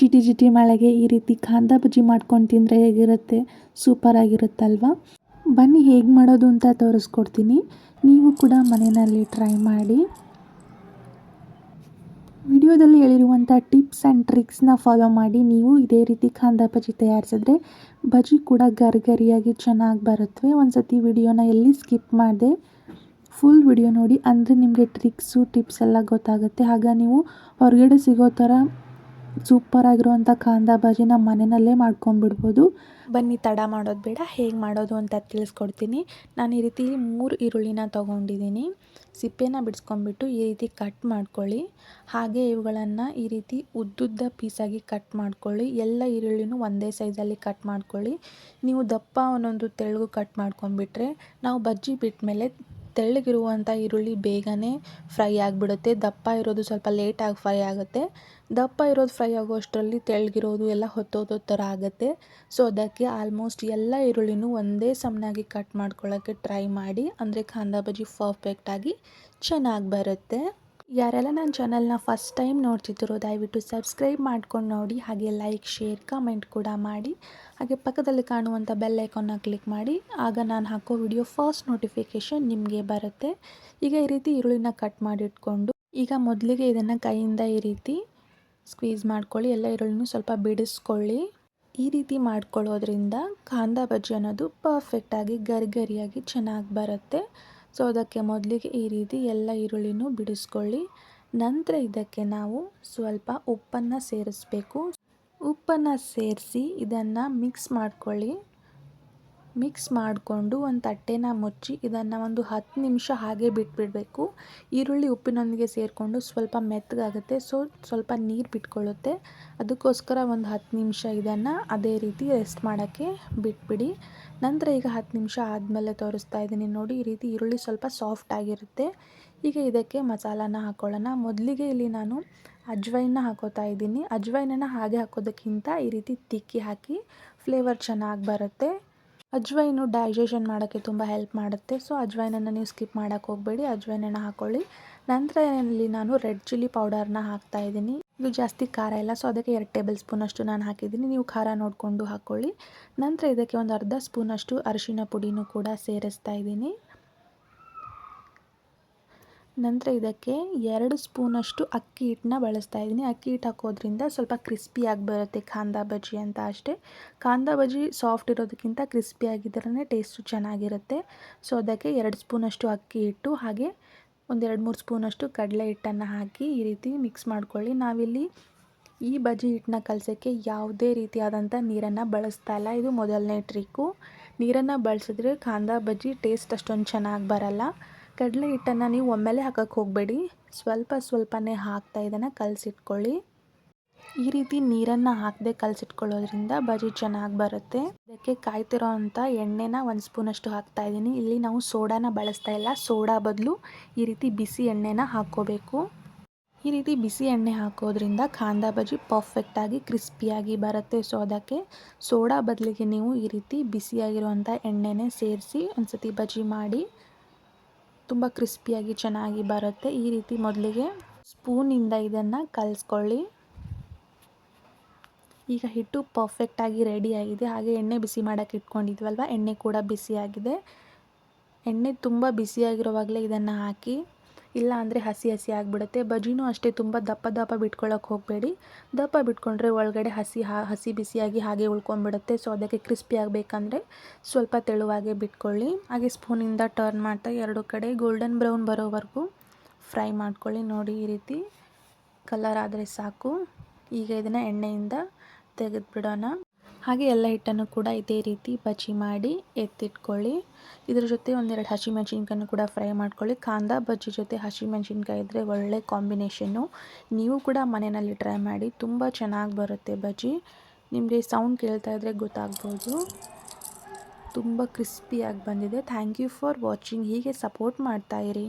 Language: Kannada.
ಜಿಟಿ ಜಿಟಿ ಮಳೆಗೆ ಈ ರೀತಿ ಕಾಂದ ಬಜ್ಜಿ ಮಾಡ್ಕೊಂಡು ತಿಂದರೆ ಹೇಗಿರುತ್ತೆ? ಸೂಪರಾಗಿರುತ್ತಲ್ವಾ ಬನ್ನಿ ಹೇಗೆ ಮಾಡೋದು ಅಂತ ತೋರಿಸ್ಕೊಡ್ತೀನಿ. ನೀವು ಕೂಡ ಮನೆಯಲ್ಲಿ ಟ್ರೈ ಮಾಡಿ. ವಿಡಿಯೋದಲ್ಲಿ ಹೇಳಿರುವಂಥ ಟಿಪ್ಸ್ ಆ್ಯಂಡ್ ಟ್ರಿಕ್ಸ್ನ ಫಾಲೋ ಮಾಡಿ. ನೀವು ಇದೇ ರೀತಿ ಕಾಂದ ಬಜ್ಜಿ ತಯಾರಿಸಿದ್ರೆ ಬಜ್ಜಿ ಕೂಡ ಗರಿಗರಿಯಾಗಿ ಚೆನ್ನಾಗಿ ಬರುತ್ತವೆ ಒಂದು ಸತಿ ವಿಡಿಯೋನ ಎಲ್ಲಿ ಸ್ಕಿಪ್ ಮಾಡಿದೆ ಫುಲ್ ವಿಡಿಯೋ ನೋಡಿ. ಅಂದರೆ ನಿಮಗೆ ಟ್ರಿಕ್ಸು ಟಿಪ್ಸ್ ಎಲ್ಲ ಗೊತ್ತಾಗುತ್ತೆ. ಆಗ ನೀವು ಹೊರಗಡೆ ಸಿಗೋ ಥರ ಸೂಪರಾಗಿರುವಂಥ ಕಾಂದ ನಮ್ಮ ಮನೆಯಲ್ಲೇ ಮಾಡ್ಕೊಂಬಿಡ್ಬೋದು ಬನ್ನಿ, ತಡ ಮಾಡೋದು ಬೇಡ, ಹೇಗೆ ಮಾಡೋದು ಅಂತ ತಿಳಿಸ್ಕೊಡ್ತೀನಿ. ನಾನು ಈ ರೀತಿ ಮೂರು ಈರುಳ್ಳಿನ ತೊಗೊಂಡಿದ್ದೀನಿ. ಸಿಪ್ಪೆನ ಬಿಡಿಸ್ಕೊಂಡ್ಬಿಟ್ಟು ಈ ರೀತಿ ಕಟ್ ಮಾಡ್ಕೊಳ್ಳಿ. ಹಾಗೆ ಇವುಗಳನ್ನು ಈ ರೀತಿ ಉದ್ದುದ್ದ ಪೀಸಾಗಿ ಕಟ್ ಮಾಡ್ಕೊಳ್ಳಿ. ಎಲ್ಲ ಈರುಳ್ಳಿನೂ ಒಂದೇ ಸೈಜಲ್ಲಿ ಕಟ್ ಮಾಡ್ಕೊಳ್ಳಿ. ನೀವು ದಪ್ಪ ಒಂದೊಂದು ತೆಳುಗು ಕಟ್ ಮಾಡ್ಕೊಂಡ್ಬಿಟ್ರೆ ನಾವು ಬಜ್ಜಿ ಬಿಟ್ಟ ಮೇಲೆ ತೆಳ್ಳಗಿರುವಂಥ ಈರುಳ್ಳಿ ಬೇಗನೆ ಫ್ರೈ ಆಗಿಬಿಡುತ್ತೆ. ದಪ್ಪ ಇರೋದು ಸ್ವಲ್ಪ ಲೇಟಾಗಿ ಫ್ರೈ ಆಗುತ್ತೆ. ದಪ್ಪ ಇರೋದು ಫ್ರೈ ಆಗೋಷ್ಟರಲ್ಲಿ ತೆಳ್ಳಗಿರೋದು ಎಲ್ಲ ಹೊತ್ತೋದೋ ಥರ ಆಗುತ್ತೆ. ಸೊ, ಅದಕ್ಕೆ ಆಲ್ಮೋಸ್ಟ್ ಎಲ್ಲ ಈರುಳ್ಳಿನೂ ಒಂದೇ ಸಮನಾಗಿ ಕಟ್ ಮಾಡ್ಕೊಳ್ಳೋಕ್ಕೆ ಟ್ರೈ ಮಾಡಿ. ಅಂದರೆ ಕಾಂದ ಬಜ್ಜಿ ಪರ್ಫೆಕ್ಟಾಗಿ ಚೆನ್ನಾಗಿ ಬರುತ್ತೆ. ಯಾರೆಲ್ಲ ನನ್ನ ಚಾನಲ್ನ ಫಸ್ಟ್ ಟೈಮ್ ನೋಡ್ತಿದ್ರು ದಯವಿಟ್ಟು ಸಬ್ಸ್ಕ್ರೈಬ್ ಮಾಡ್ಕೊಂಡು ನೋಡಿ, ಹಾಗೆ ಲೈಕ್, ಶೇರ್, ಕಮೆಂಟ್ ಕೂಡ ಮಾಡಿ. ಹಾಗೆ ಪಕ್ಕದಲ್ಲಿ ಕಾಣುವಂಥ ಬೆಲ್ ಐಕಾನ್ನ ಕ್ಲಿಕ್ ಮಾಡಿ. ಆಗ ನಾನು ಹಾಕೋ ವಿಡಿಯೋ ಫಸ್ಟ್ ನೋಟಿಫಿಕೇಷನ್ ನಿಮಗೆ ಬರುತ್ತೆ. ಈಗ ಈ ರೀತಿ ಈರುಳ್ಳಿನ ಕಟ್ ಮಾಡಿಟ್ಕೊಂಡು, ಈಗ ಮೊದಲಿಗೆ ಇದನ್ನು ಕೈಯಿಂದ ಈ ರೀತಿ ಸ್ಕ್ವೀಸ್ ಮಾಡ್ಕೊಳ್ಳಿ. ಎಲ್ಲ ಈರುಳ್ಳಿನೂ ಸ್ವಲ್ಪ ಬಿಡಿಸ್ಕೊಳ್ಳಿ. ಈ ರೀತಿ ಮಾಡ್ಕೊಳ್ಳೋದ್ರಿಂದ ಕಾಂದ ಬಜ್ಜಿ ಅನ್ನೋದು ಪರ್ಫೆಕ್ಟಾಗಿ ಗರಿಗರಿಯಾಗಿ ಚೆನ್ನಾಗಿ ಬರುತ್ತೆ. ಸೊ ಅದಕ್ಕೆ ಮೊದಲಿಗೆ ಈ ರೀತಿ ಎಲ್ಲ ಈರುಳ್ಳಿನೂ ಬಿಡಿಸ್ಕೊಳ್ಳಿ. ನಂತರ ಇದಕ್ಕೆ ನಾವು ಸ್ವಲ್ಪ ಉಪ್ಪನ್ನು ಸೇರಿಸ್ಬೇಕು. ಉಪ್ಪನ್ನು ಸೇರಿಸಿ ಇದನ್ನು ಮಿಕ್ಸ್ ಮಾಡ್ಕೊಳ್ಳಿ. ಮಿಕ್ಸ್ ಮಾಡಿಕೊಂಡು ಒಂದು ತಟ್ಟೆನ ಮುಚ್ಚಿ ಇದನ್ನು ಒಂದು ಹತ್ತು ನಿಮಿಷ ಹಾಗೆ ಬಿಟ್ಬಿಡಬೇಕು. ಈರುಳ್ಳಿ ಉಪ್ಪಿನೊಂದಿಗೆ ಸೇರಿಕೊಂಡು ಸ್ವಲ್ಪ ಮೆತ್ತಗಾಗುತ್ತೆ. ಸೊ, ಸ್ವಲ್ಪ ನೀರು ಬಿಟ್ಕೊಳ್ಳುತ್ತೆ. ಅದಕ್ಕೋಸ್ಕರ ಒಂದು ಹತ್ತು ನಿಮಿಷ ಇದನ್ನು ಅದೇ ರೀತಿ ರೆಸ್ಟ್ ಮಾಡೋಕ್ಕೆ ಬಿಟ್ಬಿಡಿ. ನಂತರ ಈಗ ಹತ್ತು ನಿಮಿಷ ಆದಮೇಲೆ ತೋರಿಸ್ತಾ ಇದ್ದೀನಿ. ನೋಡಿ, ಈ ರೀತಿ ಈರುಳ್ಳಿ ಸ್ವಲ್ಪ ಸಾಫ್ಟ್ ಆಗಿರುತ್ತೆ. ಈಗ ಇದಕ್ಕೆ ಮಸಾಲಾನ ಹಾಕ್ಕೊಳ್ಳೋಣ ಮೊದಲಿಗೆ ಇಲ್ಲಿ ನಾನು ಅಜ್ವೈನ ಹಾಕೋತಾ ಇದ್ದೀನಿ. ಅಜ್ವೈನನ್ನು ಹಾಗೆ ಹಾಕೋದಕ್ಕಿಂತ ಈ ರೀತಿ ತಿಕ್ಕಿ ಹಾಕಿ ಫ್ಲೇವರ್ ಚೆನ್ನಾಗಿ ಬರುತ್ತೆ. ಅಜ್ವೈನು ಡೈಜೆಷನ್ ಮಾಡೋಕ್ಕೆ ತುಂಬ ಹೆಲ್ಪ್ ಮಾಡುತ್ತೆ. ಸೊ ಅಜ್ವೈನನ್ನು ನೀವು ಸ್ಕಿಪ್ ಮಾಡೋಕ್ಕೆ ಹೋಗಬೇಡಿ. ಅಜ್ವೈನನ್ನು ಹಾಕ್ಕೊಳ್ಳಿ ನಂತರ ಇಲ್ಲಿ ನಾನು ರೆಡ್ ಚಿಲ್ಲಿ ಪೌಡರ್ನ ಹಾಕ್ತಾ ಇದ್ದೀನಿ. ಇದು ಜಾಸ್ತಿ ಖಾರ ಇಲ್ಲ. ಸೊ ಅದಕ್ಕೆ ಎರಡು ಟೇಬಲ್ ಸ್ಪೂನಷ್ಟು ನಾನು ಹಾಕಿದ್ದೀನಿ. ನೀವು ಖಾರ ನೋಡಿಕೊಂಡು ಹಾಕ್ಕೊಳ್ಳಿ ನಂತರ ಇದಕ್ಕೆ ಒಂದು ಅರ್ಧ ಸ್ಪೂನಷ್ಟು ಅರಿಶಿನ ಪುಡಿನೂ ಕೂಡ ಸೇರಿಸ್ತಾ ಇದ್ದೀನಿ. ನಂತರ ಇದಕ್ಕೆ ಎರಡು ಸ್ಪೂನಷ್ಟು ಅಕ್ಕಿ ಹಿಟ್ಟನ್ನ ಬಳಸ್ತಾ ಇದ್ದೀನಿ. ಅಕ್ಕಿ ಹಿಟ್ಟು ಹಾಕೋದ್ರಿಂದ ಸ್ವಲ್ಪ ಕ್ರಿಸ್ಪಿಯಾಗಿ ಬರುತ್ತೆ ಕಾಂದಾ ಬಜ್ಜಿ ಅಂತ ಅಷ್ಟೇ. ಕಾಂದಾ ಬಜ್ಜಿ ಸಾಫ್ಟ್ ಇರೋದಕ್ಕಿಂತ ಕ್ರಿಸ್ಪಿಯಾಗಿದ್ದರೇ ಟೇಸ್ಟು ಚೆನ್ನಾಗಿರುತ್ತೆ. ಸೊ ಅದಕ್ಕೆ ಎರಡು ಸ್ಪೂನಷ್ಟು ಅಕ್ಕಿ ಹಿಟ್ಟು, ಹಾಗೆ ಒಂದೆರಡು ಮೂರು ಸ್ಪೂನಷ್ಟು ಕಡಲೆ ಹಿಟ್ಟನ್ನು ಹಾಕಿ ಈ ರೀತಿ ಮಿಕ್ಸ್ ಮಾಡ್ಕೊಳ್ಳಿ. ನಾವಿಲ್ಲಿ ಈ ಬಜ್ಜಿ ಹಿಟ್ಟನ್ನ ಕಲಸೋಕ್ಕೆ ಯಾವುದೇ ರೀತಿಯಾದಂಥ ನೀರನ್ನು ಬಳಸ್ತಾ ಇಲ್ಲ. ಇದು ಮೊದಲನೇ ಟ್ರಿಕ್ಕು ನೀರನ್ನು ಬಳಸಿದ್ರೆ ಕಾಂದಾ ಬಜ್ಜಿ ಟೇಸ್ಟ್ ಅಷ್ಟೊಂದು ಚೆನ್ನಾಗಿ ಬರಲ್ಲ. ಕಡಲೆ ಹಿಟ್ಟನ್ನು ನೀವು ಒಮ್ಮೆಲೆ ಹಾಕೋಕ್ಕೆ ಹೋಗಬೇಡಿ. ಸ್ವಲ್ಪ ಸ್ವಲ್ಪನೇ ಹಾಕ್ತಾ ಇದನ್ನು ಕಲಸಿಟ್ಕೊಳ್ಳಿ. ಈ ರೀತಿ ನೀರನ್ನು ಹಾಕದೆ ಕಲಸಿಟ್ಕೊಳ್ಳೋದ್ರಿಂದ ಬಜಿ ಚೆನ್ನಾಗಿ ಬರುತ್ತೆ. ಇದಕ್ಕೆ ಕಾಯ್ತಿರೋ ಅಂಥ ಎಣ್ಣೆನ ಒಂದು ಸ್ಪೂನಷ್ಟು ಹಾಕ್ತಾ ಇದ್ದೀನಿ ಇಲ್ಲಿ ನಾವು ಸೋಡಾನ ಬಳಸ್ತಾ ಇಲ್ಲ. ಸೋಡಾ ಬದಲು ಈ ರೀತಿ ಬಿಸಿ ಎಣ್ಣೆನ ಹಾಕ್ಕೋಬೇಕು. ಈ ರೀತಿ ಬಿಸಿ ಎಣ್ಣೆ ಹಾಕೋದ್ರಿಂದ ಕಾಂದ ಬಜಿ ಪರ್ಫೆಕ್ಟಾಗಿ ಕ್ರಿಸ್ಪಿಯಾಗಿ ಬರುತ್ತೆ. ಸೊ, ಅದಕ್ಕೆ ಸೋಡಾ ಬದಲಿಗೆ ನೀವು ಈ ರೀತಿ ಬಿಸಿಯಾಗಿರುವಂಥ ಎಣ್ಣೆನೇ ಸೇರಿಸಿ ಒಂದು ಸತಿ ಬಜಿ ಮಾಡಿ. ತುಂಬ ಕ್ರಿಸ್ಪಿಯಾಗಿ ಚೆನ್ನಾಗಿ ಬರುತ್ತೆ. ಈ ರೀತಿ ಮೊದಲಿಗೆ ಸ್ಪೂನಿಂದ ಇದನ್ನು ಕಲಿಸ್ಕೊಳ್ಳಿ. ಈಗ ಹಿಟ್ಟು ಪರ್ಫೆಕ್ಟಾಗಿ ರೆಡಿಯಾಗಿದೆ ಹಾಗೆ ಎಣ್ಣೆ ಬಿಸಿ ಮಾಡೋಕ್ಕೆ ಇಟ್ಕೊಂಡಿದ್ವಲ್ವ? ಎಣ್ಣೆ ಕೂಡ ಬಿಸಿಯಾಗಿದೆ. ಎಣ್ಣೆ ತುಂಬ ಬಿಸಿಯಾಗಿರುವಾಗಲೇ ಇದನ್ನು ಹಾಕಿ ಇಲ್ಲ ಅಂದರೆ ಹಸಿ ಹಸಿ ಆಗಿಬಿಡುತ್ತೆ. ಬಜ್ಜಿನೂ ಅಷ್ಟೇ ತುಂಬ ದಪ್ಪ ದಪ್ಪ ಬಿಟ್ಕೊಳ್ಳೋಕೆ ಹೋಗಬೇಡಿ. ದಪ್ಪ ಬಿಟ್ಕೊಂಡ್ರೆ ಒಳಗಡೆ ಹಸಿ ಹಸಿ ಬಿಸಿಯಾಗಿ ಹಾಗೆ ಉಳ್ಕೊಂಡ್ಬಿಡುತ್ತೆ. ಸೊ ಅದಕ್ಕೆ ಕ್ರಿಸ್ಪಿ ಆಗಬೇಕಂದ್ರೆ ಸ್ವಲ್ಪ ತೆಳುವಾಗೆ ಬಿಟ್ಕೊಳ್ಳಿ. ಹಾಗೆ ಸ್ಪೂನಿಂದ ಟರ್ನ್ ಮಾಡ್ತಾ ಎರಡು ಕಡೆ ಗೋಲ್ಡನ್ ಬ್ರೌನ್ ಬರೋವರೆಗೂ ಫ್ರೈ ಮಾಡ್ಕೊಳ್ಳಿ. ನೋಡಿ ಈ ರೀತಿ ಕಲರ್ ಆದರೆ ಸಾಕು. ಈಗ ಇದನ್ನು ಎಣ್ಣೆಯಿಂದ ತೆಗೆದುಬಿಡೋಣ. ಹಾಗೆ ಎಲ್ಲ ಹಿಟ್ಟನ್ನು ಕೂಡ ಇದೇ ರೀತಿ ಬಜ್ಜಿ ಮಾಡಿ ಎತ್ತಿಟ್ಕೊಳ್ಳಿ. ಇದ್ರ ಜೊತೆ ಒಂದೆರಡು ಹಸಿಮೆಣ್ಸಿನ್ಕಾಯನ್ನು ಕೂಡ ಫ್ರೈ ಮಾಡ್ಕೊಳ್ಳಿ. ಕಾಂದ ಬಜ್ಜಿ ಜೊತೆ ಹಸಿಮೆಣ್ಸಿನ್ಕಾಯಿ ಇದ್ದರೆ ಒಳ್ಳೆ ಕಾಂಬಿನೇಷನ್ನು ನೀವು ಕೂಡ ಮನೆಯಲ್ಲಿ ಟ್ರೈ ಮಾಡಿ, ತುಂಬ ಚೆನ್ನಾಗಿ ಬರುತ್ತೆ ಬಜ್ಜಿ. ನಿಮಗೆ ಸೌಂಡ್ ಕೇಳ್ತಾ ಇದ್ದರೆ ಗೊತ್ತಾಗ್ಬೋದು. ತುಂಬ ಕ್ರಿಸ್ಪಿಯಾಗಿ ಬಂದಿದೆ. ಥ್ಯಾಂಕ್ ಯು ಫಾರ್ ವಾಚಿಂಗ್ ಹೀಗೆ ಸಪೋರ್ಟ್ ಮಾಡ್ತಾಯಿರಿ